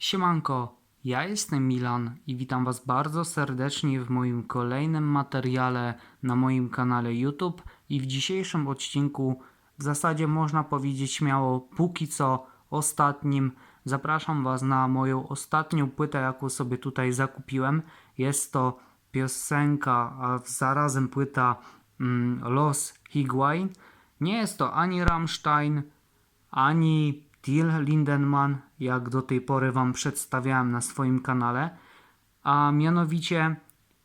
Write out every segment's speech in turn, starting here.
Siemanko, ja jestem Milan i witam Was bardzo serdecznie w moim kolejnym materiale na moim kanale YouTube i w dzisiejszym odcinku w zasadzie można powiedzieć śmiało póki co ostatnim zapraszam Was na moją ostatnią płytę jaką sobie tutaj zakupiłem. Jest to piosenka, a zarazem płyta mm, Los Higuain. Nie jest to ani Rammstein, ani Till Lindenmann, jak do tej pory Wam przedstawiałem na swoim kanale, a mianowicie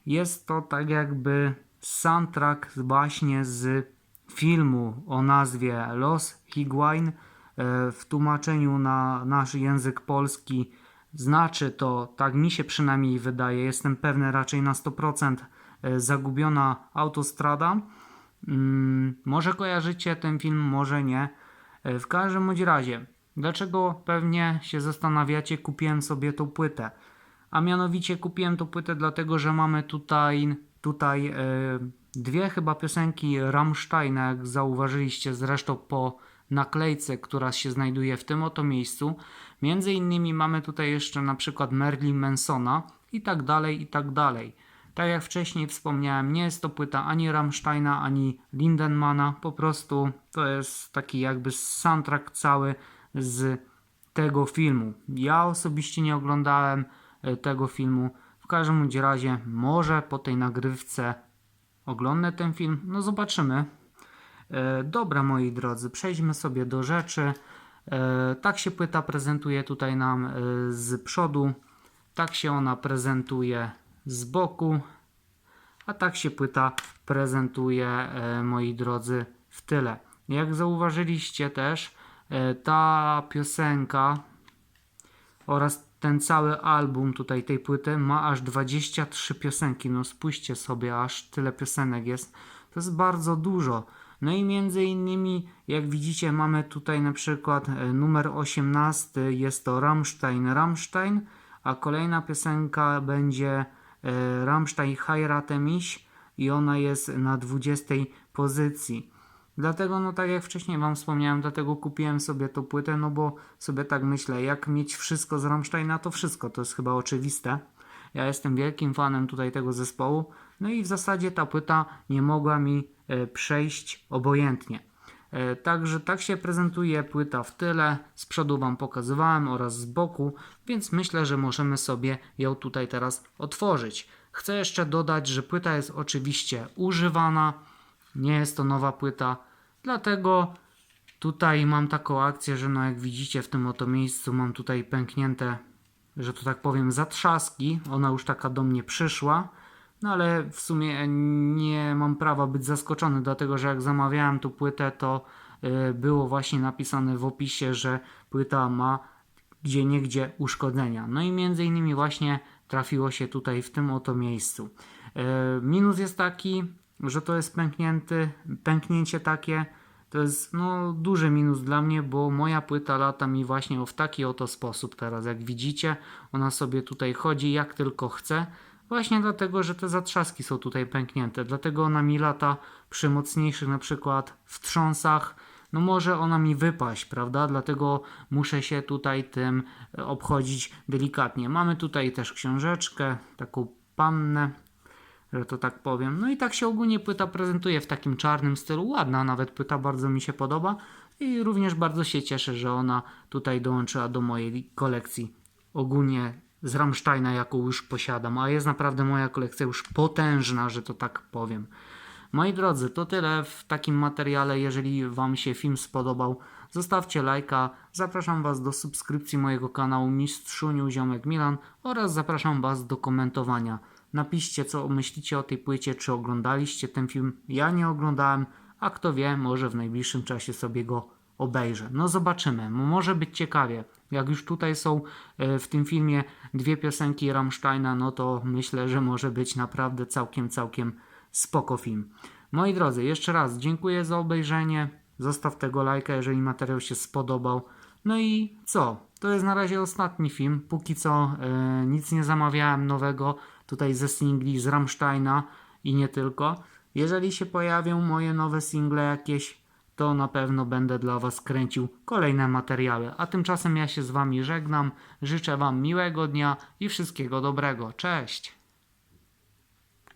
jest to tak jakby soundtrack właśnie z filmu o nazwie Los Higuain. E, W tłumaczeniu na nasz język polski znaczy to, tak mi się przynajmniej wydaje, jestem pewny raczej na 100% e, zagubiona autostrada. Mm, może kojarzycie ten film, może nie. E, W każdym bądź razie, dlaczego pewnie się zastanawiacie, kupiłem sobie tą płytę. A mianowicie kupiłem tą płytę dlatego, że mamy tutaj, tutaj e, dwie chyba piosenki Rammsteina, jak zauważyliście zresztą po naklejce, która się znajduje w tym oto miejscu. Między innymi mamy tutaj jeszcze na przykład Merlin Mansona i tak dalej, i tak dalej. Tak jak wcześniej wspomniałem, nie jest to płyta ani Rammsteina, ani Lindenmana, po prostu to jest taki jakby soundtrack cały z tego filmu. Ja osobiście nie oglądałem e, tego filmu. W każdym razie, może po tej nagrywce oglądnę ten film. No zobaczymy. E, Dobra, moi drodzy, przejdźmy sobie do rzeczy. E, Tak się płyta prezentuje tutaj nam z przodu, tak się ona prezentuje z boku, a tak się płyta prezentuje, moi drodzy, w tyle. Jak zauważyliście też, ta piosenka oraz ten cały album tutaj tej płyty ma aż 23 piosenki. No spójrzcie sobie, aż tyle piosenek jest. To jest bardzo dużo. No i między innymi, jak widzicie, mamy tutaj na przykład e, numer 18, jest to Rammstein Rammstein, a kolejna piosenka będzie e, Rammstein Heirate mich i ona jest na 20 pozycji. Dlatego, no tak jak wcześniej Wam wspomniałem, dlatego kupiłem sobie tą płytę, no bo sobie tak myślę, jak mieć wszystko z Rammsteina, to wszystko, to jest chyba oczywiste. Ja jestem wielkim fanem tutaj tego zespołu, no i w zasadzie ta płyta nie mogła mi e, przejść obojętnie. E, Także tak się prezentuje płyta w tyle, z przodu Wam pokazywałem oraz z boku, więc myślę, że możemy sobie ją tutaj teraz otworzyć. Chcę jeszcze dodać, że płyta jest oczywiście używana, nie jest to nowa płyta, dlatego tutaj mam taką akcję, że no jak widzicie w tym oto miejscu mam tutaj pęknięte, że to tak powiem, zatrzaski. Ona już taka do mnie przyszła, no ale w sumie nie mam prawa być zaskoczony, dlatego że jak zamawiałem tą płytę, to y, było właśnie napisane w opisie, że płyta ma gdzie niegdzie uszkodzenia. No i między innymi właśnie trafiło się tutaj w tym oto miejscu. E, Minus jest taki, że to jest pęknięty, pęknięcie takie, to jest no, duży minus dla mnie, bo moja płyta lata mi właśnie w taki oto sposób teraz. Jak widzicie, ona sobie tutaj chodzi jak tylko chce. Właśnie dlatego, że te zatrzaski są tutaj pęknięte. Dlatego ona mi lata przy mocniejszych na przykład wstrząsach. No może ona mi wypaść, prawda? Dlatego muszę się tutaj tym e, obchodzić delikatnie. Mamy tutaj też książeczkę, taką pannę, że to tak powiem. No i tak się ogólnie płyta prezentuje w takim czarnym stylu. Ładna nawet płyta, bardzo mi się podoba. I również bardzo się cieszę, że ona tutaj dołączyła do mojej kolekcji. Ogólnie z Rammsteina, jaką już posiadam. A jest naprawdę moja kolekcja już potężna, że to tak powiem. Moi drodzy, to tyle w takim materiale. Jeżeli Wam się film spodobał, zostawcie lajka. Zapraszam Was do subskrypcji mojego kanału Mistrzuniu Ziomek Milan oraz zapraszam Was do komentowania. Napiszcie, co myślicie o tej płycie, czy oglądaliście ten film. Ja nie oglądałem, a kto wie, może w najbliższym czasie sobie go obejrzę. No zobaczymy, może być ciekawie. Jak już tutaj są e, w tym filmie dwie piosenki Rammsteina, no to myślę, że może być naprawdę całkiem, całkiem spoko film. Moi drodzy, jeszcze raz dziękuję za obejrzenie. Zostaw tego lajka, jeżeli materiał się spodobał. No i co? To jest na razie ostatni film. Póki co e, nic nie zamawiałem nowego tutaj ze singli z Rammsteina i nie tylko. Jeżeli się pojawią moje nowe single jakieś, to na pewno będę dla Was kręcił kolejne materiały. A tymczasem ja się z Wami żegnam. Życzę Wam miłego dnia i wszystkiego dobrego. Cześć!